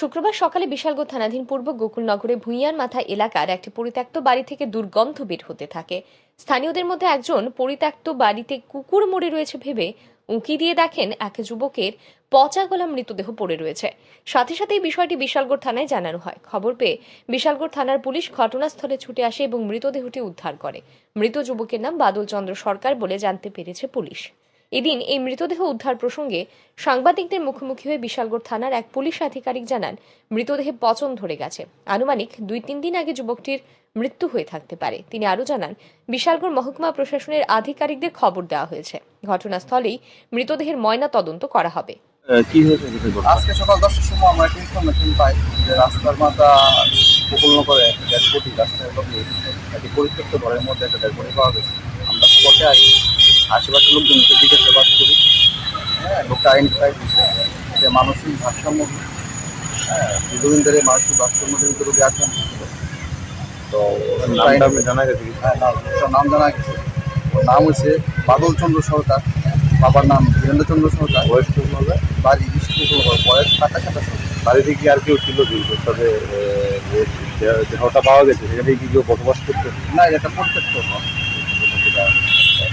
শুক্রবার সকালে বিশালগড় থানাধীন পূর্ব গোকুলনগরে ভুঁইয়ার মাথা এলাকার একটি পরিত্যক্ত বাড়ি থেকে দুর্গন্ধ বের হতে থাকে। স্থানীয়দের মধ্যে একজন পরিত্যক্ত বাড়িতে কুকুর মরে রয়েছে ভেবে উঁকি দিয়ে দেখেন এক যুবকের পচা গলা মৃতদেহ পড়ে রয়েছে। সাথে সাথেই বিষয়টি বিশালগড় থানায় জানানো হয়। খবর পেয়ে বিশালগড় থানার পুলিশ ঘটনাস্থলে ছুটে আসে এবং মৃতদেহটি উদ্ধার করে। মৃত যুবকের নাম বাদল চন্দ্র সরকার বলে জানতে পেরেছে পুলিশ। এদিন এই মৃতদেহ উদ্ধার প্রসঙ্গে সাংবাদিকদের মুখোমুখি হয়ে বিশালগড় থানার এক পুলিশ আধিকারিক জানান মৃতদেহে পচন ধরে গেছে। আনুমানিক দুই তিন দিন আগে যুবকটির মৃত্যু হয়ে থাকতে পারে। তিনি আরও জানান বিশালগড় মহকুমা প্রশাসনের আধিকারিকদের খবর দেওয়া হয়েছে। ঘটনাস্থলেই মৃতদেহের ময়না তদন্ত করা হবে। কি হয়েছে আজকে সকাল দশটার সময় আমরা একটা ইনফরমেশন পাই যে রাস্তার মাথা উপকূল করে একটা একটি পরিত্যক্ত ঘরের মধ্যে একটা পাওয়া গেছে। আমরা স্পটে আসি আশেপাশের লোকজন এসে জিজ্ঞাসাবাদ করি। হ্যাঁ লোকটা আইডেন্টিফাই দিচ্ছে যে মানসিক ভারসাম্য হ্যাঁ দীর্ঘদিন ধরে মানসিক ভারসাম্যজনিত রোগে আক্রান্ত ছিল। তো নামটা জানা গেছে হ্যাঁ নাম নাম জানা গেছে। ওর নাম হচ্ছে বাদল চন্দ্র সরকার। বাবার নাম বীরেন্দ্র চন্দ্র সরকার। বয়স হবে? বাড়ি বিষ্ণুপুর বয়স সাতাশ সাতাশ। বাড়িতে কি আর কেউ ছিল কিন্তু তবে দেহটা পাওয়া গেছে সেখানে কি কেউ বসবাস করতো? না এটা প্রত্যেক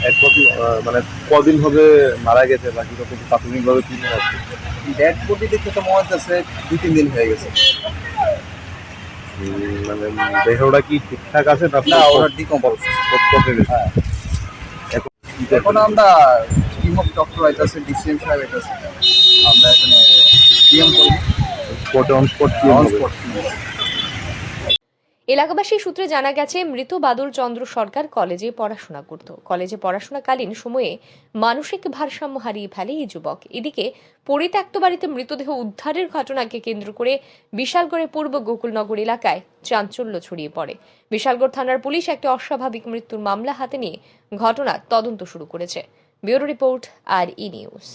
এক কদিন মানে কদিন হবে মারা গেছে বা কীরকম প্রাথমিকভাবে কি মনে হচ্ছে ডেড বডি দেখে তো মনে হচ্ছে দুই তিন দিন হয়ে গেছে। মানে দেহটা কি ঠিকঠাক আছে না না ওরা ডিকম্পোজ পচে গেছে হ্যাঁ। এখন? আমরা টিম অফ ডক্টর আইতাছে ডিসিএম সাহেব আইতাছে আমরা এখানে ডিএম করি স্পটে অন স্পট অন স্পট এলাকাবাসী সূত্রে জানা গেছে, মৃত বাদল চন্দ্র সরকার কলেজে পড়াশোনা করত। কলেজে পড়াশোনাকালীন সময়ে মানসিক ভারসাম্য হারিয়ে ফেলে এই যুবক। এদিকে পরিত্যক্ত বাড়িতে মৃতদেহ উদ্ধারের ঘটনাকে কেন্দ্র করে বিশালগড়ের পূর্ব গোকুলনগর এলাকায় চাঞ্চল্য ছড়িয়ে পড়ে। বিশালগড় থানার পুলিশ একটি অস্বাভাবিক মৃত্যুর মামলা হাতে নিয়ে ঘটনার তদন্ত শুরু করেছে। Bureau report R E news.